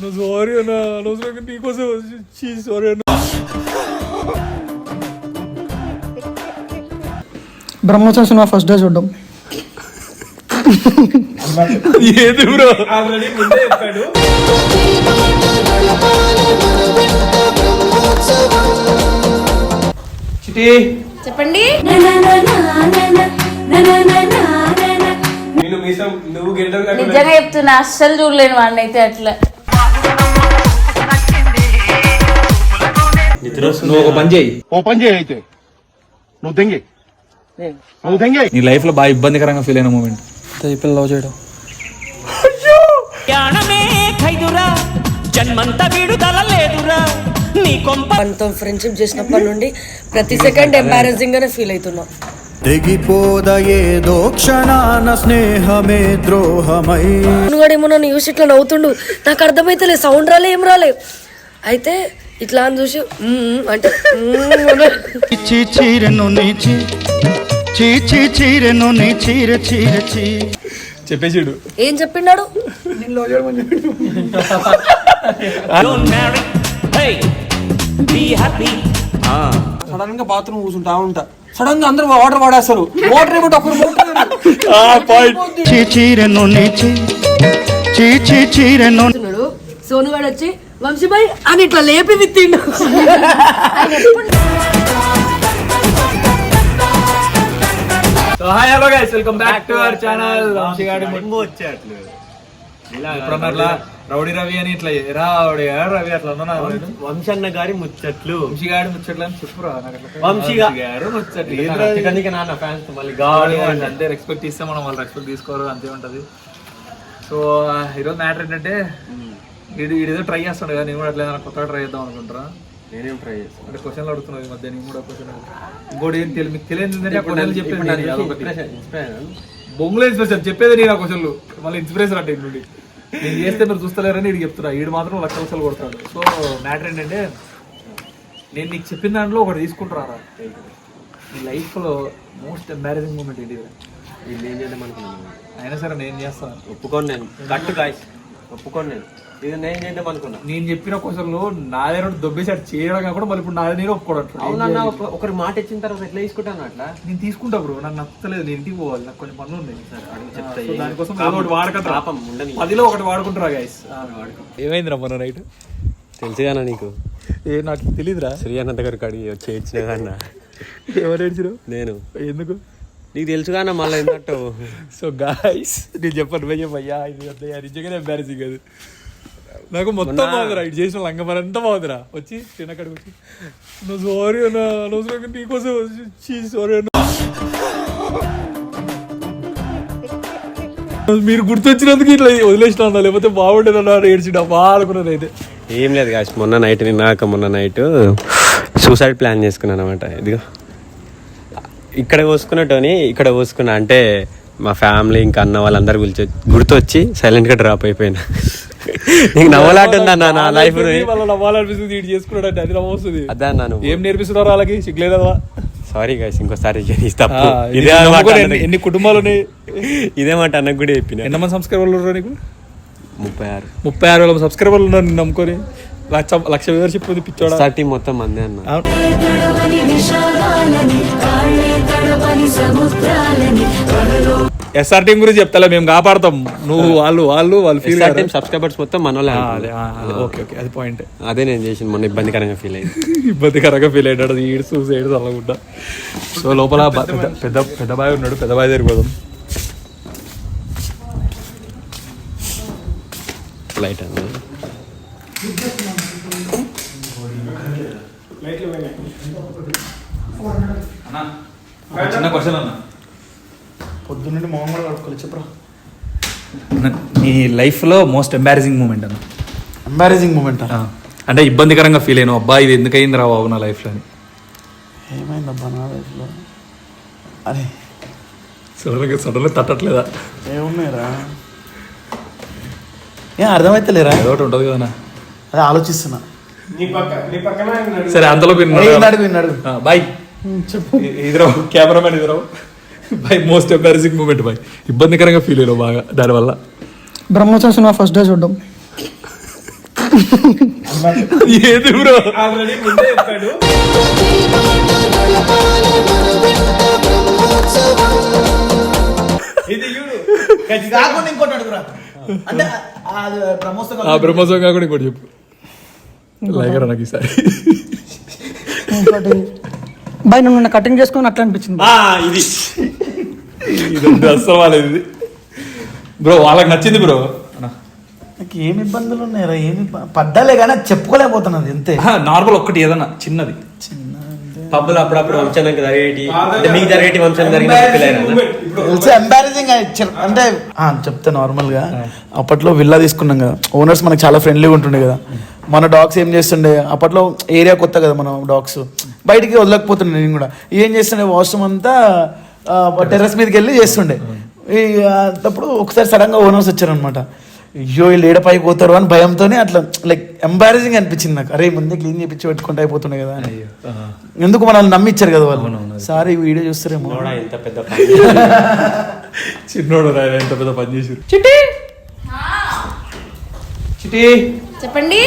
నా సారీ అన్న అనవసరంగా నీకోసం వచ్చి సారీ అన్న బ్రహ్మోత్సవం సినిమా ఫస్ట్ డే చూడడం. ఏది బ్రో ఆల్రెడీ ముందే చెప్పాడు. చిటి. చెప్పండి. నేను మీసం నువ్వు గిడ్డం నిజంగా చెప్తున్నా అస్సలు చూడలేను వాడిని అయితే అట్లా. నువ్వు ఒక పని చేయి ఓ పని చేయి అయితే. నువ్వు దెంగి. నువ్వు దెంగి. నీ లైఫ్లో బాగా ఇబ్బందికరంగా ఫీల్ అయిన మూమెంట్ లవ్ చేయడం. జన్మంత విడుదల లేదురా. నీ కొంప మనతో ఫ్రెండ్షిప్ చేసినప్పటి నుండి ప్రతి సెకండ్ ఎంబారెసింగ్ గానే ఫీల్ అవుతున్నా. తెగిపోద ఏదో క్షణాన స్నేహమే ద్రోహమై. నువ్వు నన్ను చూసి ఇట్లా నవ్వుతుండు? నాకు అర్థమైతే సౌండ్ రాలే ఏం రాలే. అయితే ఇట్లా అని చూసి అంటే చీరెను నీచి చీ చీ చీరెను నీ చీర చీర చీ. చెప్పేసిడు. ఏం హ్యాపీ సడన్ గా బాత్రూమ్ కూర్చుంటా ఉంటా. సడన్గా అందరూ వాటర్ వాడేస్తారు. వాటర్ చీరెను నీచి చీ చీ చీరెను అంటున్నాడు సోనుగాడు వచ్చి వంశీబాయ్ అని ఇట్లా లేపి విత్తిండు so hi hello guys welcome back to our channel వంశీగాడి ఇప్పుడన్నట్లా రౌడీ రవి అని ఇట్లా ఎరా రౌడీ రవి అట్లా వంశన్న గారి ముచ్చట్లు. వంశీగాడి ముచ్చట్లు అని చెప్పురా. గారు ముచ్చట్లు. నాన్న ఫ్యాన్స్ మళ్ళీ గాడి అంటే అంతే రెస్పెక్ట్ ఇస్తే మనం వాళ్ళు రెస్పెక్ట్ తీసుకోరు అంతే ఉంటది. సో ఈరోజు మ్యాటర్ ఏంటంటే వీడు ఏదో ట్రై చేస్తాడు కదా నేను కూడా అట్లా ఏదైనా కొత్తగా ట్రై చేద్దాం అనుకుంటారా నేనేం ట్రై చేస్తాను అంటే క్వశ్చన్లు అడుగుతున్నావు ఈ మధ్య నేను కూడా క్వశ్చన్ ఇంకోటి ఏం తెలియదు మీకు తెలియదు క్వశ్చన్లు చెప్పేది. బొంగులో ఇన్స్పిరేషన్ చెప్పేది నేను ఆ క్వశ్చన్లు మళ్ళీ ఇన్స్పిరేషన్ అంటే నుండి. నేను చేస్తే మీరు చూస్తలేరని వీడికి చెప్తున్నా. వీడు మాత్రం లక్ష లక్షలు కొడతాడు. సో మ్యాటర్ ఏంటంటే నేను నీకు చెప్పిన దాంట్లో ఒకటి తీసుకుంటారా నీ లైఫ్లో మోస్ట్ ఎంబారసింగ్ మూమెంట్ ఏంటి? వీళ్ళు ఏం చేద్దాం అనుకున్నాను అయినా సరే నేను చేస్తాను. ఒప్పుకోను నేను. కట్టు గాయస్ ఒప్పుకోను నేను. ఇది నేను చేద్దాం అనుకున్నా. నేను చెప్పిన క్వశ్చన్లో నా దగ్గర దొబ్బేసి అటు చేయడం కాకుండా మళ్ళీ ఇప్పుడు నా నేను ఒప్పుకోవడం అవునన్నా ఒకరి మాట ఇచ్చిన తర్వాత ఎట్లా తీసుకుంటాను అట్లా? నేను తీసుకుంటా బ్రో నాకు నచ్చలేదు. నేను ఇంటికి పోవాలి. నాకు కొన్ని పనులు ఉన్నాయి. అడుగు చెప్తా. సో దానికోసం ఏదో ఒకటి వాడకద్దు పాపం ఉండని. పదిలో ఒకటి వాడుకుంటారా గైస్ ఏమైందిరా మొన్న నైట్ తెలుసుగానా నీకు? ఏ నాకు తెలియదురా శ్రీ అన్న దగ్గరకు అడిగి వచ్చి ఇచ్చిన కన్నా ఎవరు ఏడ్చిరు నేను. ఎందుకు? నీకు తెలుసుగానా మళ్ళీ ఏంటంటూ సో గాయస్ నేను చెప్పను చెప్పయ్యా ఇది నిజంగానే ఎంబారసింగ్ అది. నాకు మొత్తం బాగుందిరా ఇటు చేసిన లంగ మరి అంతా బాగుందిరా. వచ్చి తినక్కడికి వచ్చి. నువ్వు సారీ అన్న అనవసరంగా నీకోసం వచ్చి సారీ అన్న. మీరు గుర్తొచ్చినందుకు ఇట్లా వదిలేసిన లేకపోతే బాగుండేది అన్న ఏడ్చిడా బాగా అనుకున్నది అయితే. ఏం లేదు కాదు మొన్న నైట్ నిన్నాక మొన్న నైట్ సూసైడ్ ప్లాన్ చేసుకున్నాను అనమాట ఇదిగో. ఇక్కడ పోసుకున్నట్టుని ఇక్కడ పోసుకున్నా. అంటే మా ఫ్యామిలీ ఇంకా అన్న వాళ్ళందరూ గుర్తొచ్చి సైలెంట్గా డ్రాప్ అయిపోయినా. నీకు నా లైఫ్ వాళ్ళ నవ్వాలనిపిస్తుంది ఇటు చేసుకున్నాడు అది నవ్వొస్తుంది. అదే అన్నాను ఏం నేర్పిస్తున్నారు వాళ్ళకి? సిగ్గులేదా సారీ గైస్ ఇంకోసారి తప్పు. ఇది. ఎన్ని- కుటుంబాలు ఉన్నాయి? ఇదే మాట అన్నకు కూడా చెప్పిన. ఎంతమంది సబ్స్క్రైబర్లు ఉన్నారు నీకు? ముప్పై ఆరు. ముప్పై ఆరు వేల సబ్స్క్రైబర్లు ఉన్నారు నిన్ను నమ్ముకొని. లక్ష లక్ష వ్యూవర్షిప్ ఉంది పిచ్చోడా? టీం మొత్తం మందే అన్న. ఎస్ఆర్ టీం గురించి చెప్తాలే మేము కాపాడతాం. నువ్వు వాళ్ళు వాళ్ళు వాళ్ళు ఫీల్ ఎస్ఆర్ టీం సబ్స్క్రైబర్స్ మొత్తం మనోళ్ళే అదే అదే, ఓకే ఓకే అది పాయింట్ అదే నేను చేసిన మొన్న ఇబ్బందికరంగా ఫీల్ అయింది. ఇబ్బందికరంగా ఫీల్ అయ్యాడు ఈడు చూసి ఏడు చల్లకుండా సో లోపల పెద్ద పెద్ద బాయ్ ఉన్నాడు పెద్ద బాయ్ దగ్గరికి పోదాం. లైట్ అన్న. చిన్న క్వశ్చన్ అన్న. పొద్దున్నండి మొహం కూడా కడుక్కోలేదు చెప్పరా? నీ లైఫ్లో మోస్ట్ ఎంబారసింగ్ మూమెంట్ అన్న. ఎంబారేజింగ్ మూమెంట్ అంటే ఇబ్బందికరంగా ఫీల్ అయినా అబ్బా ఇది ఎందుకయింది రా బాబు నా లైఫ్లో అని. ఏమైందబ్బా నా లైఫ్లో అరే సడన్గా సడన్గా తట్టట్లేదా? ఏమున్నాయిరా? ఏం అర్థమైతలేరా? ఏదో ఒకటి ఉంటుంది కదా అదే ఆలోచిస్తున్నా. సరే అంతలో విన్నాడు విన్నాడు బాయ్ చెప్పు. ఇదిరావు కెమెరామెన్ ఇదిరావు బాయ్ మోస్ట్ ఎంబారసింగ్ మూమెంట్ బాయ్ ఇబ్బందికరంగా ఫీల్ అయ్యావు బాగా దానివల్ల. బ్రహ్మోత్సవం సినిమా ఫస్ట్ డే చూడడం. ఏది బ్రో ఆల్రెడీ ముందే చెప్పాడు. ఇది కాకుండా ఇంకోటి అడుగురా. అంటే బ్రహ్మోత్సవం కాకుండా ఇంకోటి చెప్పు. లైగర్ నాకు ఈసారి ఇంకోటి. బై నువ్వు నన్ను కటింగ్ చేసుకొని అట్లా అనిపించింది. ఇది. ఇది అస్సలు వాళ్ళది ఇది. బ్రో వాళ్ళకి నచ్చింది బ్రో. నాకు ఏమి ఇబ్బందులు ఉన్నాయరా ఏమి పడ్డాలే కానీ చెప్పుకోలేకపోతున్నది అంతే. నార్మల్ ఒక్కటి ఏదన్నా చిన్నది. పబ్బులు అప్పుడప్పుడు వంశానికి జరిగేటి అంటే మీకు జరిగేటి వంశానికి జరిగిన ఎంబారసింగ్ అంటే ఆ, చెప్తా నార్మల్గా. అప్పట్లో విల్లా తీసుకున్నాం కదా. ఓనర్స్ మనకి చాలా ఫ్రెండ్లీగా ఉంటుండే కదా. మన డాగ్స్ ఏం చేస్తుండే? అప్పట్లో ఏరియా కొత్త కదా మన డాగ్స్ బయటికి వదలకపోతుండే నేను కూడా. ఏం చేస్తుండే? వాష్రూమ్ అంతా టెర్రస్ మీదకి వెళ్ళి చేస్తుండే. అప్పుడు ఒకసారి సడన్గా ఓనర్స్ వచ్చారనమాట అయ్యో వీళ్ళు ఏడపైకి పోతారు అని భయంతోనే అట్లా లైక్ ఎంబారసింగ్ అనిపించింది నాకు. అరే ముందే క్లీన్ చేపించి పెట్టుకుంటే అయిపోతుండే కదా అని. ఎందుకు మనల్ని నమ్మిచ్చారు కదా వాళ్ళు? సార్ ఈ వీడియో చూస్తారేమో. ఎంత పెద్ద చిన్నోడు రా ఎంత పెద్ద పని చేసి చిట్టి! చిటి చెప్పండి.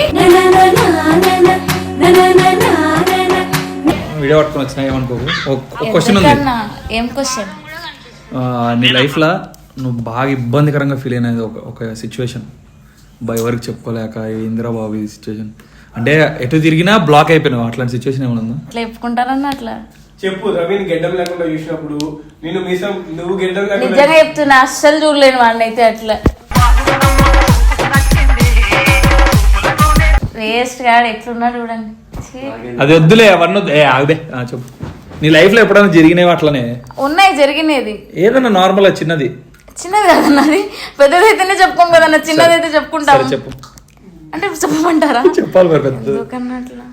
వీడియో పట్టుకొని వచ్చినా ఏమనుకోకు? ఒక క్వశ్చన్ ఉంది? ఏం క్వశ్చన్ నీ లైఫ్లో నువ్వు బాగా ఇబ్బందికరంగా ఫీల్ అయినది ఒక ఒక సిచ్యువేషన్ బై ఎవరికి చెప్పుకోలేక ఇందిరా బాబు ఈ సిచ్యువేషన్ అంటే ఎటు తిరిగినా బ్లాక్ అయిపోయినావు అట్లాంటి సిచ్యువేషన్ ఏమైనా ఉందా? అట్లా చెప్పుకుంటారన్న అట్లా. చెప్పు రవిని గెడ్డం లేకుండా చూసినప్పుడు నేను మీసం నువ్వు గెడ్డం లేకుండా నిజంగా చెప్తున్నా అస్సలు చూడలేను వాడిని అయితే అట్లా. వేస్ట్ గాడు ఎట్లున్నాడు చూడండి. ఛీ. అది వద్దులే అవన్నీ వద్దు. ఏ ఆగదే ఆ, చెప్పు. నీ లైఫ్లో ఎప్పుడైనా జరిగినవి అట్లనే? ఉన్నాయి జరిగినది ఏదన్నా నార్మల్ చిన్నది? చిన్నది కదన్నా అది పెద్దది అయితేనే చెప్పుకోం కదన్నా చిన్నది అయితే చెప్పుకుంటాం చెప్పు. అంటే చెప్పమంటారా? చెప్పాలి మరి పెద్ద. అట్లా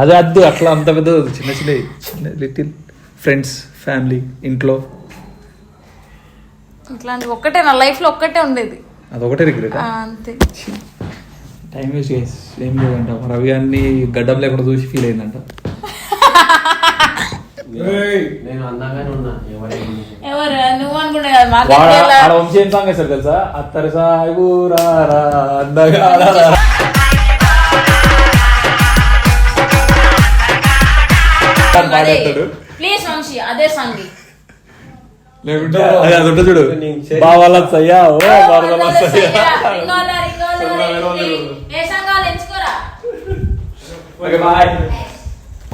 అదే అద్దు అట్లా అంత పెద్ద. చిన్న చిన్న చిన్న లిటిల్ ఫ్రెండ్స్ ఫ్యామిలీ ఇంట్లో. ఇట్లాంటి ఒక్కటే నా లైఫ్లో ఒక్కటే ఉండేది. అదొకటే రిగ్రెట్ అంతే. టైం వేస్ట్ చేసి ఏం లేదంట. రవి గారిని గడ్డం లేకుండా చూసి ఫీల్ అయిందంట. నేను అందంగానే ఉన్నా ఎవరైనా ఎవరు? నువ్వు అనుకుంటే కదా వాడ మాకు ఆడ వంశీ ఏం సాంగ్ వేస్తారు తెలుసా? అత్తరు సాగు రా రా అందగా రా రా. అని పాడేస్తాడు ప్లీజ్ వంశీ అదే సాంగ్ లేకుంటే అదే అది ఉంటుంది చూడు. బావాల సయ్యా ఓ బావాల సయ్యా ఏ సాంగ్ కావాలి ఎంచుకోరా?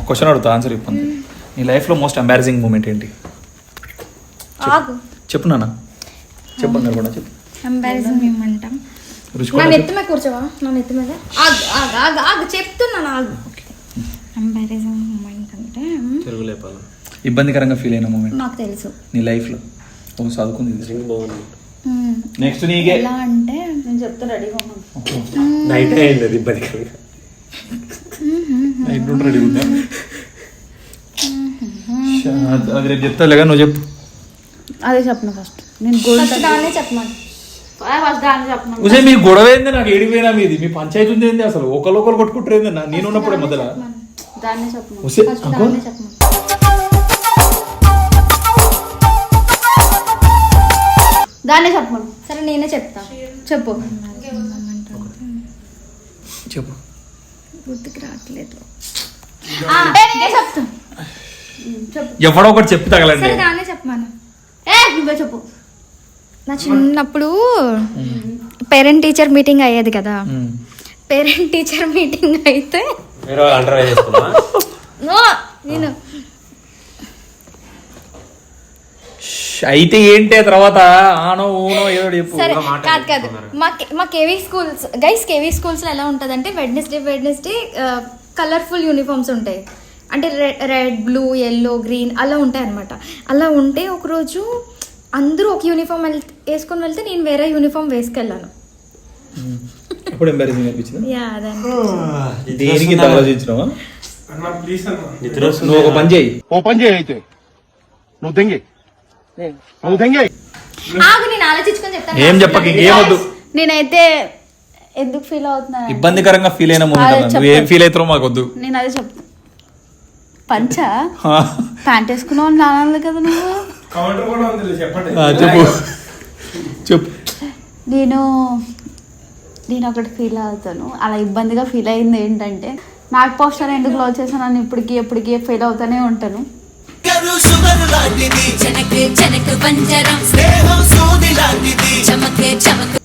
క్వశ్చన్ అడుగుతా ఆన్సర్ చెప్పండి నీ లైఫ్లో మోస్ట్ ఎంబారసింగ్ మూమెంట్ ఏంటి? ఆగు. చెప్పు నాన్న. చెప్పండి కూడా చెప్పు. ఎంబారసింగ్ రుచి నా నెత్తి మీద కూర్చోవా? నా నెత్తి మీద? ఆగు ఆగు ఆగు ఆగు చెప్తున్నాను ఆగు. ఎంబారసింగ్ మూమెంట్ అంటే? తెలుగు లేపాలి ఇబ్బందికరంగా ఫీల్ అయిన మూమెంట్ నాకు తెలుసు. నీ లైఫ్లో ఓ చదువుకుంది రింగ్ బాగుంది. నెక్స్ట్ నీకే. ఎలా అంటే? నేను చెప్తా రెడీగా ఉన్నాను. నైట్ అయింది ఇబ్బందికరంగా. నైట్ నుండి రెడీ ఉందా అది రేపు చెప్తాలే కానీ నువ్వు చెప్పు. అదే చెప్పను ఫస్ట్ నేను గోల్డ్ దాన్నే చెప్పమను. ఉసే మీ గొడవ ఏంది? నాకు ఏడిపోయినా మీది. మీ పంచాయతీ ఉంది ఏంది అసలు? ఒకరు ఒకరు కొట్టుకుంటారు ఏంది? నా నేను ఉన్నప్పుడే మొదల? దాన్నే చెప్పమను. ఉసే. దాన్నే సరే నేనే చెప్తా. చెప్పు. చెప్పు. గుర్తుకు రావట్లేదు. చెప్తా. చెప్పు ఎవడో ఒకటి చెప్పి తగలండి. సరే దాన్నే చెప్పమను. ఏ నువ్వే చెప్పు. నా చిన్నప్పుడు పేరెంట్ టీచర్ మీటింగ్ అయ్యేది కదా. పేరెంట్ టీచర్ మీటింగ్ అయితే నేను. అయితే ఏంటి తర్వాత? ఆనో ఊనో ఏదో ఒకటి చెప్పు. సరే కాదు కాదు. మా మా కేవీ స్కూల్స్ గైస్ కేవీ స్కూల్స్లో ఎలా ఉంటుంది అంటే వెడ్నెస్డే వెడ్నెస్డే కలర్ఫుల్ యూనిఫామ్స్ ఉంటాయి. అంటే రెడ్ బ్లూ ఎల్లో గ్రీన్ అలా ఉంటాయి అనమాట అలా ఉంటే ఒకరోజు అందరూ ఒక యూనిఫామ్ వేసుకొని వెళ్తే నేను వేరే యూనిఫామ్ వేసుకెళ్ళాను. అప్పుడు ఎంబారసింగ్ అనిపించింది? యా అదే దేనికి ఇంత ఆలోచించినావా? అన్న ప్లీజ్ అన్న. నిద్ర వస్తుంది. నువ్వు ఒక పని చేయి. ఓ పని చేయి అయితే. నువ్వు దెంగి. నువ్వు దెంగి ఆగు నేను ఆలోచించుకొని చెప్తాను. ఏం చెప్పకు. నేనైతే ఎందుకు ఫీల్ అవుతున్నా? ఇబ్బందికరంగా ఫీల్ అయిన మూమెంట్ నువ్వు ఏం ఫీల్ అవుతారో మాకు వద్దు నేను అదే చెప్తా పంచా? ప్యాంట్ వేసుకున్నావు నానాలి కదా నువ్వు? కౌంటర్ కూడా ఉంది చెప్పండి. ఆ, చెప్పు. చెప్పు. నేను నేను ఒకటి ఫీల్ అవుతాను. అలా ఇబ్బందిగా ఫీల్ అయింది ఏంటంటే మ్యాక్ పోస్టర్ ఎందుకు లవ్ చేశాను ఇప్పటికీ ఎప్పటికీ ఫీల్ అవుతూనే ఉంటాను.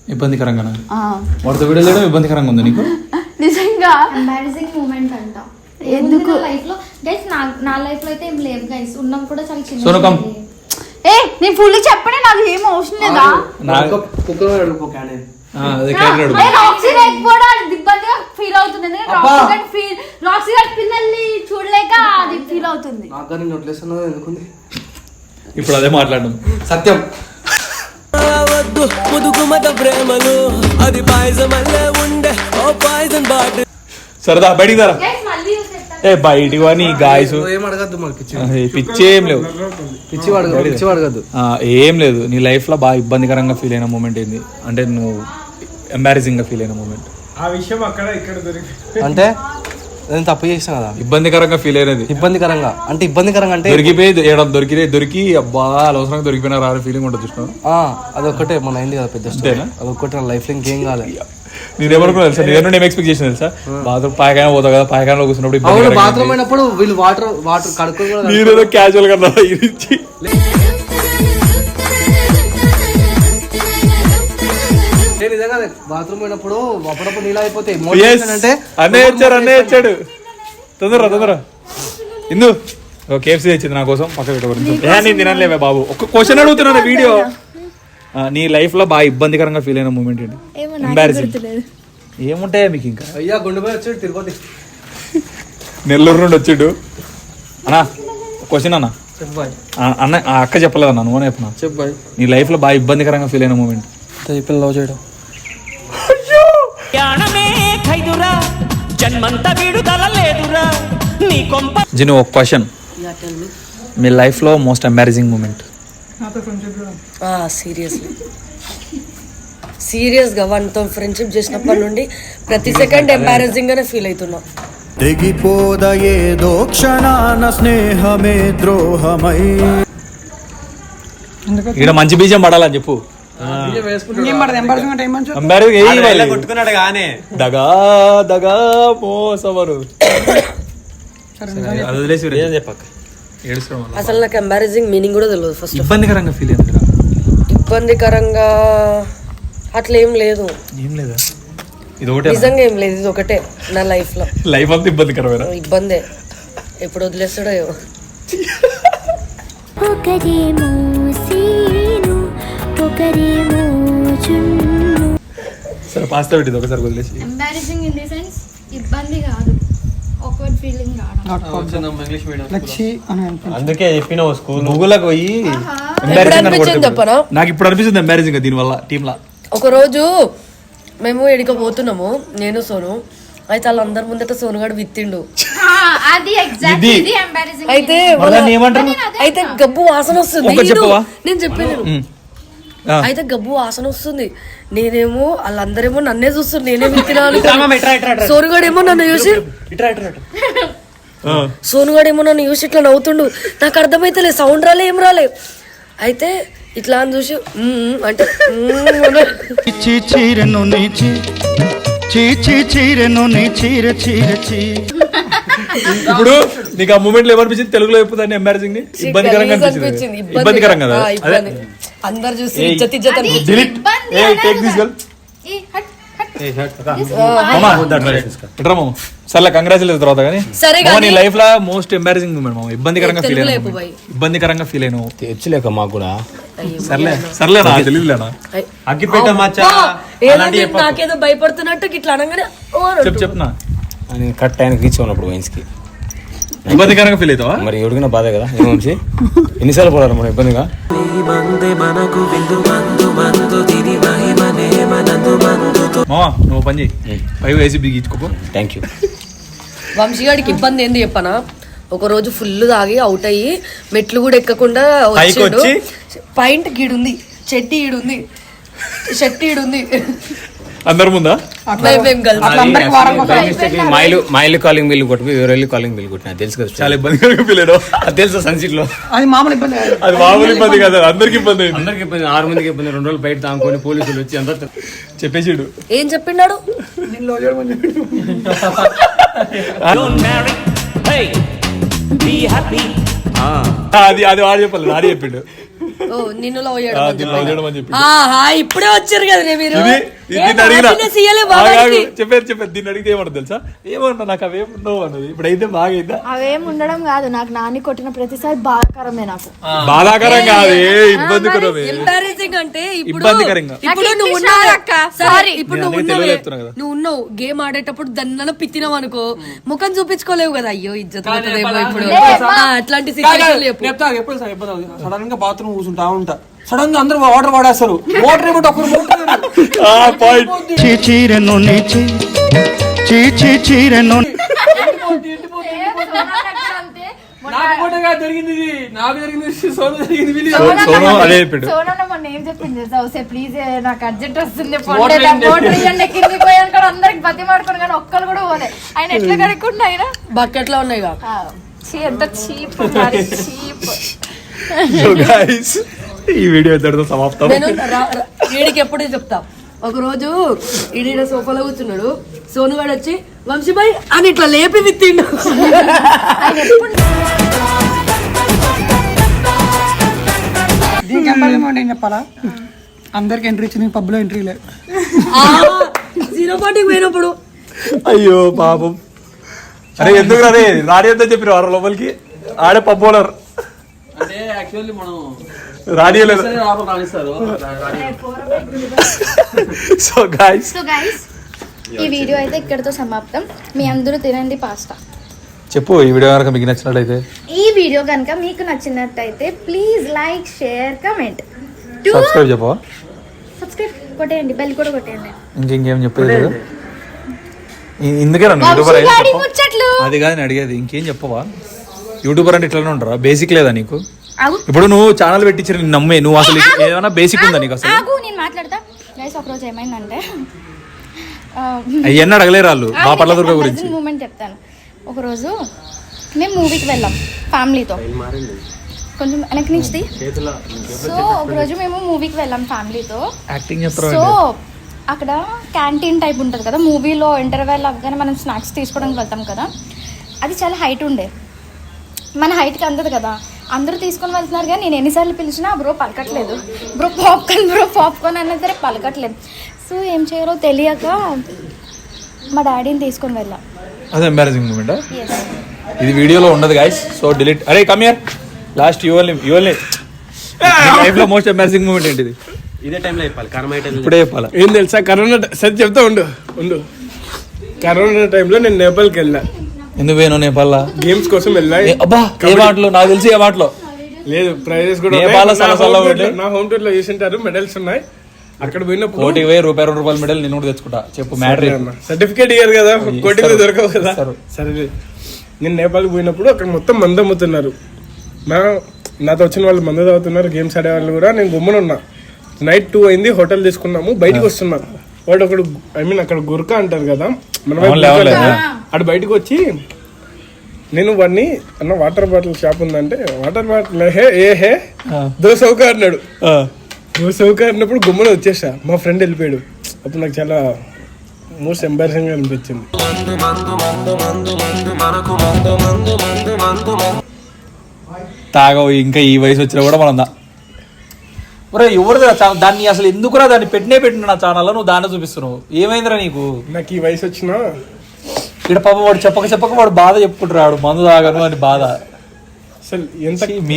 ఇబ్బందికరంగా ఆ, వాడితో వీడియో ఇబ్బందికరంగా ఉంది నీకు? నిజంగా? ఎంబారసింగ్ మూమెంట్ అంట. ఎందుకు? లైఫ్లో గైస్ నా నా లైఫ్లో అయితే ఏం లేవు గైస్ ఉన్నవి కూడా చాలా చిన్న సోనకం. ఏ నేను ఫుల్ చెప్పడే నాకు ఏం అవసరం లేదా? అదే అది ఫీల్ అవుతుంది. రాక్సీ గారి పిల్లల్ని చూడలేక అది ఫీల్ అవుతుంది. ఇప్పుడు అదే మాట్లాడడం సత్యం. Guys, మళ్ళీ చెప్తాను. ఏ బయటికి వా నీ గాయస్ ఏం అడగద్దు మాకు పిచ్చి. పిచ్చి ఏం లేవు. పిచ్చి పిచ్చి అడగద్దు ఆ, ఏం లేదు. నీ లైఫ్లో బాగా ఇబ్బందికరంగా ఫీల్ అయిన మూమెంట్ ఏంది? అంటే నువ్వు ఎంబారసింగ్గా ఫీల్ అయిన మూమెంట్ అంటే నేను తప్పు చేసిన కదా. ఇబ్బందికరంగా ఫీల్ అయినది. ఇబ్బందికరంగా. అంటే ఇబ్బందికరంగా అంటే దొరికిపోయి ఏడ దొరికితే దొరికి అబ్బా అవసరంగా దొరికిపోయినా రాని ఫీలింగ్ ఉంటుంది చూసినావు? ఆ, అదొక్కటే మన అయింది కదా పెద్ద? అదొక్కటే నా లైఫ్లో ఇంకేం కాలే నేనేమనుకున్నా తెలుసా. నేను ఏం ఎక్స్పెక్ట్ చేసిన తెలుసా? బాత్రూమ్ పాయకాయ పోతావు కదా పాయకాయలో కూర్చున్నప్పుడు బాత్రూమ్ అయినప్పుడు వీళ్ళు వాటర్ వాటర్ కడుక్కొని కూడా నేను ఏదో క్యాజువల్గా ఇచ్చి నేను నిజంగా బాత్రూమ్ అప్పుడప్పుడు నీళ్ళు అయిపోతాయి. అంటే వచ్చాడు. తొందర తొందర ఇందు కేఎఫ్సీ తెచ్చింది నా కోసం పక్క పెట్టుకోండి ఏ నేను తినలేవే బాబు. ఒక క్వశ్చన్ అడుగుతున్నాను వీడియో. నీ లైఫ్లో బాగా ఇబ్బందికరంగా ఫీల్ అయిన మూమెంట్ ఏంటి? ఎంబారసింగ్ ఏముంటాయా మీకు ఇంకా? అయ్యా గుండె పోయి వచ్చాడు తిరుపతి. నెల్లూరు నుండి వచ్చిండు. అన్నా క్వశ్చన్ అన్న? చెప్పు బాయ్. అన్న ఆ అక్క చెప్పలేదన్నా నువ్వు చెప్పిన? చెప్పు బాయ్. నీ లైఫ్లో బాగా ఇబ్బందికరంగా ఫీల్ అయిన మూమెంట్ పిల్ల లవ్ చేయడం. ప్రాణమే ఖైదురా జన్మంత విడుదల లేదురా నీ కొంప జిను ఒక క్వశ్చన్ మీ లైఫ్లో మోస్ట్ ఎంబారసింగ్ మూమెంట్ సీరియస్లీ సీరియస్గా వన్తో ఫ్రెండ్షిప్ చేసినప్పటి నుండి ప్రతి సెకండ్ ఎంబారసింగ్ గానే ఫీల్ అవుతున్నా. తెగిపోద ఏదో క్షణాన స్నేహమే ద్రోహమై. ఇక్కడ మంచి బీజం పడాలని చెప్పు. కొట్టుకున్నాడు గానే. దగా దగా మోసవరు. అసలు నాకు ఎంబారసింగ్ మీనింగ్ కూడా తెలియదు ఫస్ట్ ఇబ్బందికరంగా ఫీల్ అయింది కదా ఇబ్బందికరంగా అట్లా ఏం లేదు. ఏం లేదా? ఇది ఒకటే నిజంగా ఏం లేదు ఇది ఒకటే నా లైఫ్లో లైఫ్ అంతా ఇబ్బందికరమేనా? ఇబ్బందే. ఎప్పుడు వదిలేస్తాడో ఏమో. సరే పాస్తా పెట్టింది ఒకసారి వదిలేసి. ఎంబారసింగ్ ఇన్ ది సెన్స్ ఇబ్బంది కాదు. ఆక్వర్డ్ ఫీలింగ్ రావడం. లైక్ షీ అని అనిపించింది. అందుకే చెప్పిన స్కూల్. గూగుల్కి పోయి ఎప్పుడు అనిపించింది చెప్పనా? నాకు ఇప్పుడు అనిపిస్తుంది ఎంబారసింగ్ దీని వల్ల టీమ్ లా ఒకరోజు మేము ఎడిక పోతున్నాము నేను సోను. అయితే వాళ్ళందరి ముందట సోనుగాడు విత్తిండు. అది ఇది. అయితే ఏమంటారు అయితే గబ్బు వాసన వస్తుంది. ఒకటి నేను- చెప్పవా? నేను చెప్పాను. అయితే గబ్బు వాసన వస్తుంది. నేనేమో వాళ్ళందరేమో నన్నే చూస్తారు. నేనే విత్తినాను సోనుగాడేమో నన్ను చూసి. సోనుగాడేమో నన్ను చూసి ఇట్లా నవ్వుతుండు. నాకు అర్థమైతలే సౌండ్ రాలే ఏం రాలే. అయితే ఇట్లా అని చూసి అంటే చీరెను నీ చీ. చీ చీ చీరెను నీ చీర చీర చీ. ఇప్పుడు నీకు ఆ మూమెంట్లో ఏమనిపించింది? తెలుగులో చెప్పు దాన్ని ఎంబారసింగ్ని. ఇబ్బందికరంగా అనిపించింది. ఇబ్బందికరం కదా. ఆ, అదే. ఇబ్బంది. అందరు చూసి ఏయ్. ఇజ్జత్ ఇజ్జత్ అని delete. Hey take this girl సర్లే కంగ్రాచులేషన్ తర్వాత కానీ. సరే నీ లైఫ్లో మోస్ట్ ఎంబారసింగ్ మూమెంట్ మామ. ఇబ్బందికరంగా ఫీల్ అయిన. ఇబ్బందికరంగా ఫీల్ అయిన తెచ్చులేక మాకు కూడా. సర్లే. అగ్గిపెట్ట మచ్చ. అబ్బా, ఏదో మీరు నాకేదో భయపడుతున్నట్టు ఇట్లా అనగానే చెప్పు చెప్తున్నా. అని కరెక్ట్ ఆయనకి ఇచ్చి ఉన్నప్పుడు వైన్స్కి. ఇబ్బందికరంగా ఫీల్ అవుతావా? మరి ఎవరికైనా బాధ కదా వంశీ? ఎన్నిసార్లు పడాలి మనం ఇబ్బందిగా? నువ్వు పని చేయి పై వేసి బిగించుకోపో థ్యాంక్ యూ వంశీగాడికి ఇబ్బంది ఏంది చెప్పనా? ఒక రోజు ఫుల్ తాగి అవుట్ అయ్యి మెట్లు కూడా ఎక్కకుండా వచ్చిండు. వచ్చి? పాయింట్ గీడుంది చెట్టి ఈడుంది చెట్టు ఈడుంది. అందరి ముందా? మైలు మైలు కాలింగ్ బిల్ కొట్టి వేరే కాలింగ్ బిల్ కొట్టిన తెలుసు కదా చాలా ఇబ్బందిగా పిల్లడు అది తెలుసా సన్సిట్లో అది మామూలు ఇబ్బంది కాదు. అది మామూలు ఇబ్బంది కదా అందరికి ఇబ్బంది అందరికి ఇబ్బంది ఆరు మందికి ఇబ్బంది రెండు రోజులు బయట తాముకొని పోలీసులు వచ్చి అందరు చెప్పేసిడు. ఏం happy. అది అది వాడు చెప్పలేదు వాడు చెప్పిండు. ఓ నిన్ను లవ్ చేయడం. ఆహా ఇప్పుడే వచ్చారు కదా మీరు. దీన్ని అడిగిన. చెప్పారు చెప్పారు దీన్ని అడిగితే ఏమన్నా తెలుసా? ఏమన్నా నాకు అవేం ఉండవు అన్నది. ఇప్పుడు అయితే బాగా అయిందా అవేం ఉండడం కాదు. నాకు నాని కొట్టిన ప్రతిసారి బాధాకరమే నాకు. బాధాకరం కాదు. ఇబ్బందికరమే. ఎంబారెసింగ్ అంటే ఇప్పుడు ఇబ్బందికరంగా. ఇప్పుడు నువ్వు ఉన్నావు రాదక్క. సరే. ఇప్పుడు నువ్వు ఉన్నావే. నువ్వు ఉన్నావు. గేమ్ ఆడేటప్పుడు దన్నన పిత్తినావు అనుకో. ముఖం చూపించుకోలేవు కదా. అయ్యో ఇజ్జత్ ఇప్పుడు. అట్లాంటి సడన్గా బాత్రూమ్ కూర్చుంటా ఉంటా. సడన్గా అందరూ వాటర్ వాడేస్తారు. వాటర్ ఏమిటి? ఒకరు ముట్టుకోరు. ఆ పాయింట్. చీ చీరెను నీ చీ చీ చీ చీరెను నాకు కూడా కాదు జరిగింది నాకు జరిగింది సోను జరిగింది సోను అదే చెప్పిండు. సోనన్న మొన్న ఏం చెప్పింది తెలుసా? ప్లీజ్ నాకు అర్జెంట్ వస్తుంది. కిందికి పోయాను కూడా అందరికి బతి మాడుకోండి కానీ ఒక్కరు కూడా పోలే. ఆయన ఎట్లా కనుక్కుంటా ఆయన? బకెట్లో ఉన్నాయి ఆ, చీ ఎంత చీప్ చీప్. ఈ వీడియో ఇద్దరితో సమాప్తం. నేను రా- రా- వీడికి ఎప్పుడు చెప్తా. ఒక రోజు ఈడ సోఫాలో కూర్చున్నాడు. సోనుగాడు వచ్చి వంశీబాయ్ అని ఇట్లా లేపి విత్తిండు. దీనికి ఎంపార్ట్మెంట్ ఏం చెప్పాలా? అందరికి ఎంట్రీ ఇచ్చింది పబ్లో ఎంట్రీ లేదు జీరో పార్టీకి పోయినప్పుడు. అయ్యో పాపం. అరే ఎందుకు రే రాని ఎంత చెప్పిన వారు లోపలికి. ఆడే పబ్ బౌలర్ అంటే యాక్చువల్లీ మనం రానియలేదు సో గైస్ సో గైస్ ఈ వీడియో అయితే ఇక్కడితో సమాప్తం. మీ అందరూ తినండి పాస్తా చెప్పు ఈ వీడియో కనుక మీకు నచ్చినట్లయితే ఈ వీడియో కనుక మీకు నచ్చినట్టయితే please like share comment to subscribe చెప్పవా సబ్స్క్రైబ్ కొట్టేయండి. బెల్ కూడా కొట్టేయండి. ఇంకేం చెప్పేది లేదు. ఇ- ఇందుకే నన్ను యూట్యూబర్ చెప్పు. అది కాదు నేను అడిగేది. ఇంకేం చెప్పవా? యూట్యూబర్ అంటే ఇట్లానే ఉంటారా? బేసిక్ లేదా నీకు? ఇప్పుడు నువ్వు ఛానల్ పెట్టించిన నేను నమ్మే నువ్వు అసలు ఏమైనా బేసిక్ ఉందా నీకు అసలు? ఆగు నేను మాట్లాడతా. గైస్ ఒకరోజు ఏమైందంటే అవన్నీ అడగలేరు వాళ్ళు బాపట్ల దుర్గ గురించి. మూమెంట్ చెప్తాను. ఒకరోజు మేము మూవీకి వెళ్ళాం ఫ్యామిలీతో కొంచెం వెనక్కి నుంచి సో ఒకరోజు మేము మూవీకి వెళ్ళాం ఫ్యామిలీతో యాక్టింగ్ చేస్తారు సో అక్కడ క్యాంటీన్ టైప్ ఉంటుంది కదా మూవీలో ఇంటర్వెల్ అవ్వగానే మనం స్నాక్స్ తీసుకోవడానికి వెళ్తాం కదా. అది చాలా హైట్ ఉండే. మన హైట్కి అందదు కదా. అందరూ తీసుకొని వెళ్తున్నారు కానీ నేను ఎన్నిసార్లు పిలిచినా బ్రో పలకట్లేదు. బ్రో పాప్కార్న్ బ్రో పాప్కార్న్ అన్న సరే పలకట్లేదు. సో ఏం చేయాలో తెలియక మా డాడీని తీసుకొని వెళ్ళాం. అదే ఎంబారసింగ్ మూమెంట్ ఇది వీడియోలో ఉండదు గాయస్ సో డిలీట్ అరే కమ్ ఇయర్ లాస్ట్ యువల్ని యువల్ని లైఫ్లో మోస్ట్ ఎంబారసింగ్ మూమెంట్ ఏంటిది? ఇదే టైంలో చెప్పాలి. కర్మ ఇప్పుడే చెప్పాలా? ఏం తెలుసా? కరోనా సరే చెప్తా ఉండు ఉండు. కరోనా టైంలో నేను నేపాల్కి వెళ్ళా. ఎందుకు పోయినా నేపాల్లో గేమ్స్ కోసం వెళ్ళా ఏ, అబ్బా ఏ మాటలు? నాకు తెలిసి ఏ మాటలో? లేదు ప్రైజెస్ కూడా నేపాల్ సలసల నా హోమ్ టూర్లో చేసింటారు మెడల్స్ ఉన్నాయి. అక్కడ పోయినప్పుడు కోటికి పోయి రూపాయి రెండు రూపాయల మెడల్ నేను కూడా తెచ్చుకుంటా. చెప్పు మ్యాటర్ సర్టిఫికేట్ ఇయ్యారు కదా కోటికి దొరకవు కదా. సరే నేను నేపాల్కి పోయినప్పుడు అక్కడ మొత్తం మంది అమ్ముతున్నారు. నా నాతో వచ్చిన వాళ్ళు మందు తాగుతున్నారు గేమ్స్ ఆడే వాళ్ళు కూడా. నేను గుమ్మన ఉన్నా. నైట్ టూ అయింది హోటల్ తీసుకున్నాము బయటికి వస్తున్నాం. వాడు ఒకడు ఐ మీన్ అక్కడ గుర్కా అంటారు కదా మన. అటు బయటకు వచ్చి నేను వాడిని అన్న వాటర్ బాటిల్ షాప్ ఉందంటే వాటర్ బాటిల్ హే ఏ హే? దో సౌక అన్నాడు. దో సౌక అన్నప్పుడు గుమ్మన వచ్చేసా. మా ఫ్రెండ్ వెళ్ళిపోయాడు. అప్పుడు నాకు చాలా మోస్ట్ ఎంబారసింగ్ అనిపించింది. తాగవు ఇంకా ఈ వయసు వచ్చినా కూడా మనం దా- ఒరే ఛానల్ దాన్ని అసలు ఎందుకురా దాన్ని పెట్టినే పెట్టిన నా ఛానల్లో? నువ్వు దాన్ని చూపిస్తున్నావు. ఏమైందిరా నీకు? నాకు ఈ వయసు వచ్చినా? ఇక్కడ పాపం వాడు చెప్పక చెప్పక వాడు బాధ చెప్పుకుంటున్నాడు. మందు తాగను అని బాధ. అసలు ఎంత మీ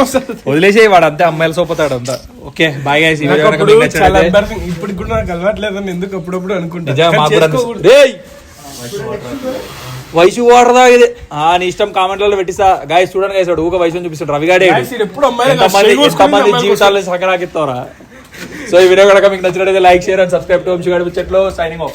వస్తుంది. వదిలేసేయి వాడు అంతే అమ్మాయిలు సోపుతాడు అంతా. Okay embarrassing. ఇప్పుడు కూడా నాకు అలవాట్లేదని ఎందుకు అప్పుడప్పుడు అనుకుంటా. వయసు వాడదా ఇది? ఆ నీ ఇష్టం కామెంట్లలో పెట్టిస్తా గాయస్ చూడండి గాయస్ ఊక వయసు చూపిస్తాడు రవిగాడే ఎంతమంది అమ్మాయిల జీవితాలను సకరాకిస్తావరా సో ఈ వీడియో కనుక మీకు నచ్చినట్లయితే like share and subscribe to Vamshi గడిపి చెట్లు సైనింగ్ ఆఫ్